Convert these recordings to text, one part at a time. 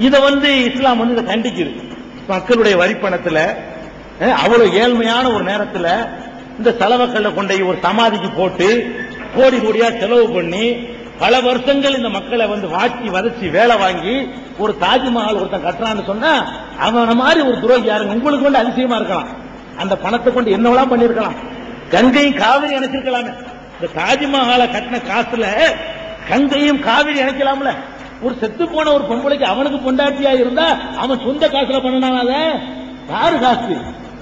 இதை வந்து இஸ்லாம் வந்து இதை கண்டிக்குது. மக்களுடைய வரிப்பணத்துல அவ்வளவு ஏழ்மையான ஒரு நேரத்துல இந்த செலவக்கல்ல கொண்டு போய் ஒரு சமாதிக்கு போட்டு கோடி கோடியா செலவு பண்ணி பல வருஷங்கள் இந்த மக்களை வந்து வாட்டி வதச்சி வேலை வாங்கி ஒரு தாஜ்மஹால் ஒருத்தன் கட்டுறான்னு சொன்னா அவன மாதிரி ஒரு துரோகி யாருங்க? உங்களுக்கு வந்து அதிசயமா இருக்கலாம். அந்த பணத்தை கொண்டு என்னவெல்லாம் பண்ணிருக்கலாம் கங்கையும் காவிரி இணைச்சிருக்கலாமே இந்த தாஜ்மஹாலை கட்டின காசுல கங்கையும் காவிரி இணைக்கலாம்ல ஒரு செத்து போன ஒரு பொம்பளைக்கு அவனுக்கு பொண்டாட்டியா இருந்தா அவன் சொந்த காசுல பண்ணனால அத? யாரு காசு?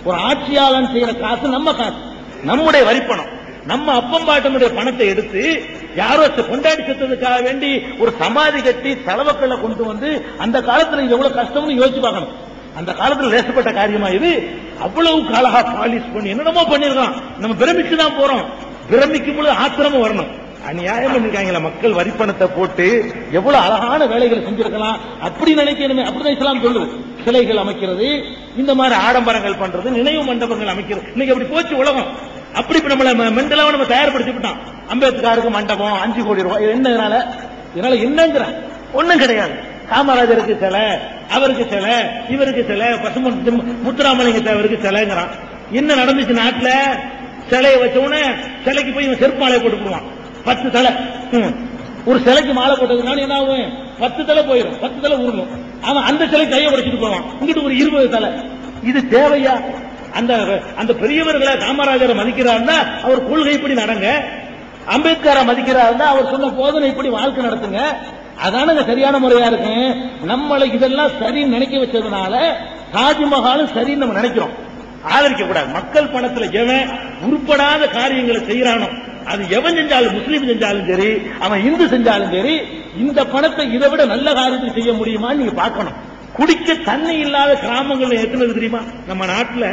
ஒரு ஆட்சியாளன் செய்யற காசு நம்ம காசு. நம்முடைய வரிப்பணம். நம்ம அப்பம்பாட்டனுடைய பணத்தை எடுத்து யாரோ கொண்டாடி செத்ததுக்காக வேண்டி ஒரு சமாதி கட்டி செலவுக்களை கொண்டு வந்து அந்த காலத்துல இது எவ்வளவு கஷ்டம்னு யோசிச்சு பார்க்கணும். அந்த காலத்துல லேசப்பட்ட காரியமா இது? அவ்வளவு காலகா பாலிஷ் பண்ணி என்னென்னமோ பண்ணிருக்கான் நம்ம பிரமிச்சு தான் போறோம். பிரமிக்கும் பொழுது ஆத்திரமும் வரணும். அநியாயம் பண்ணிருக்காங்களா மக்கள் வரிப்பணத்தை போட்டு எவ்வளவு அழகான வேலைகளை செஞ்சிருக்கலாம். அப்படி நினைக்கணுமே அப்படிதான் இஸ்லாம் சொல்லுது. சிலைகள் அமைக்கிறது இந்த மாதிரி ஆடம்பரங்கள் பண்றது நினைவு மண்டபங்கள் அமைக்கிறது. இன்னைக்கு அப்படி போச்சு உலகம். அப்படி இப்ப நம்மள மென்டலாவும் நம்ம தயார்படுத்தி விட்டோம் அம்பேத்கருக்கு மண்டபம் அஞ்சு கோடி ரூபாய் என்னனால இதனால? என்னங்கிற? ஒண்ணும் கிடையாது. காமராஜருக்கு சிலை அவருக்கு சிலை இவருக்கு சிலை பசுமன் முத்துராமலிங்க தேவருக்கு சிலைங்கிறான். என்ன நடந்துச்சு நாட்டுல? சிலையை வச்ச உடனே சிலைக்கு போய் இவன் செருப்பாலையை போட்டுக்குவான் போட்டு பத்து தலை. ம். ஒரு சிலைக்கு மாலை போட்டதுனால என்ன ஆகும்? பத்து தலை போயிடும் பத்து தலை உருணும் அவன் அந்த சிலை கையை உடைச்சிட்டு போவான். உங்ககிட்ட ஒரு இருபது தலை. இது தேவையா? அந்த அந்த பெரியவர்களை காமராஜரை மதிக்கிறாருன்னா அவர் கொள்கைப்படி நடங்க. அம்பேத்கரை மதிக்கிறாருன்னா அவர் சொன்ன போதனை இப்படி வாழ்க்கை நடத்துங்க. அதான சரியான முறையா இருக்கு? நம்மளை இதெல்லாம் சரின்னு நினைக்க வச்சதுனால தாஜ்மஹாலும் சரின்னு நம்ம நினைக்கிறோம். ஆதரிக்க கூடாது மக்கள் பணத்துல எவன் உருப்படாத காரியங்களை செய்யறானோ அது எவன் செஞ்சாலும் முஸ்லீம் செஞ்சாலும் சரி அவன் இந்து செஞ்சாலும் சரி இந்த பணத்தை இதை விட நல்ல காரியத்தை செய்ய முடியுமான்னு நீங்க பார்க்கணும். குடிக்க தண்ணி இல்லாத கிராமங்கள் எத்தனை தெரியுமா? நம்ம நாட்டுல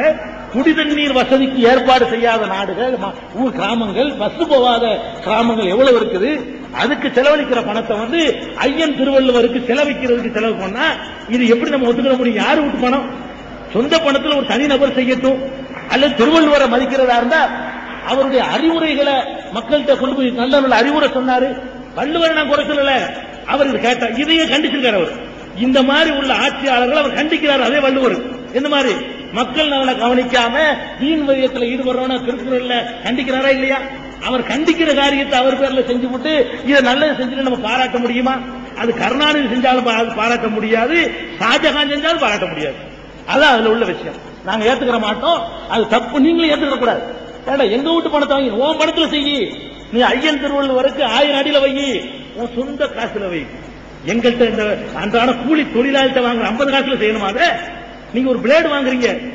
குடி தண்ணீர் வசதிக்கு ஏற்பாடு செய்யாத நாடுகள் ஊர் கிராமங்கள் பஸ் போகாத கிராமங்கள் எவ்வளவு இருக்குது? அதுக்கு செலவழிக்கிற பணத்தை வந்து ஐயன் திருவள்ளுவருக்கு செலவிக்கிறதுக்கு செலவு பண்ணா இது எப்படி நம்ம ஒத்துக்கிற முடியும்? யாரு விட்டு பணம்? சொந்த பணத்தில் ஒரு தனிநபர் செய்யட்டும். அல்லது திருவள்ளுவரை மதிக்கிறதா இருந்தா அவருடைய அறிவுரைகளை மக்கள்கிட்ட கொண்டு போய் நல்ல நல்ல அறிவுரை சொன்னாரு. வள்ளுவர் நான் குறை சொல்லல. அவர் இது கேட்டார் இதையே கண்டிச்சிருக்காரு அவர். இந்த மாதிரி உள்ள ஆட்சியாளர்கள் அவர் கண்டிக்கிறார் அதே வள்ளுவர். இந்த மாதிரி மக்கள் நலனை கவனிக்காம வீண் வரியத்தில் ஈடுபடுறவன திருக்குறள்ல கண்டிக்கிறாரா இல்லையா? அவர் கண்டிக்கிற காரியத்தை அவர் பேர்ல செஞ்சு விட்டு இதை நல்லது செஞ்சுட்டு நம்ம பாராட்ட முடியுமா? அது கருணாநிதி செஞ்சாலும் பாராட்ட முடியாது. ஷாஜகான் செஞ்சாலும் பாராட்ட முடியாது. அதான் அதுல உள்ள விஷயம். நாங்க ஏத்துக்கிற மாட்டோம். அது தப்பு. நீங்களும் ஏத்துக்கிற கூடாது. ஏடா எங்க வீட்டு பணத்தை வாங்கி உன் பணத்துல செய்யி நீ ஐயன் திருவள்ளுவருக்கு ஆயிரம் அடியில வை. உன் சொந்த காசுல வை. எங்கள்கிட்ட இந்த அன்றாட கூலி தொழிலாளிட்ட வாங்குற ஐம்பது காசுல செய்யணுமா அதை? நீங்க ஒரு பிளேடு வாங்குறீங்க.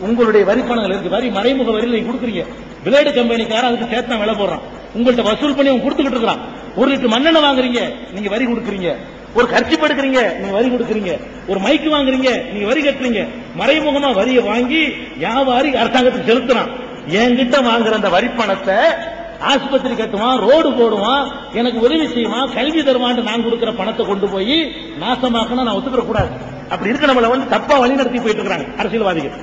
உங்களுடைய வரி பணங்கள் இருக்கு. வரி மறைமுக வரியில் நீங்க கொடுக்குறீங்க. பிளேடு கம்பெனிக்கார அதுக்கு சேர்த்து விலை போடுறான். உங்கள்ட்ட வசூல் பண்ணி அவங்க கொடுத்துக்கிட்டு இருக்கிறான். ஒரு லிட்டர் மண்ணெண்ணெய் வாங்குறீங்க நீங்க வரி கொடுக்குறீங்க. ஒரு கர்ச்சிப் எடுக்கிறீங்க நீங்க வரி கொடுக்குறீங்க. ஒரு மைக்கு வாங்குறீங்க நீங்க வரி கட்டுறீங்க. மறைமுகமா வரியை வாங்கி வியாபாரி அரசாங்கத்துக்கு செலுத்துறான். என்கிட்ட வாங்குற அந்த வரி பணத்தை ஆஸ்பத்திரி கட்டுவான் ரோடு போடுவான் எனக்கு உதவி செய்வான் கல்வி தருவான் நான் கொடுக்கிற பணத்தை கொண்டு போய் நாசமாக்கணும் நான் ஒத்துக்கிற கூடாது அப்படி இருக்க நம்மள வந்து தப்பா வழி நடத்தி போயிட்டு இருக்காங்க அரசியல்வாதிகள்.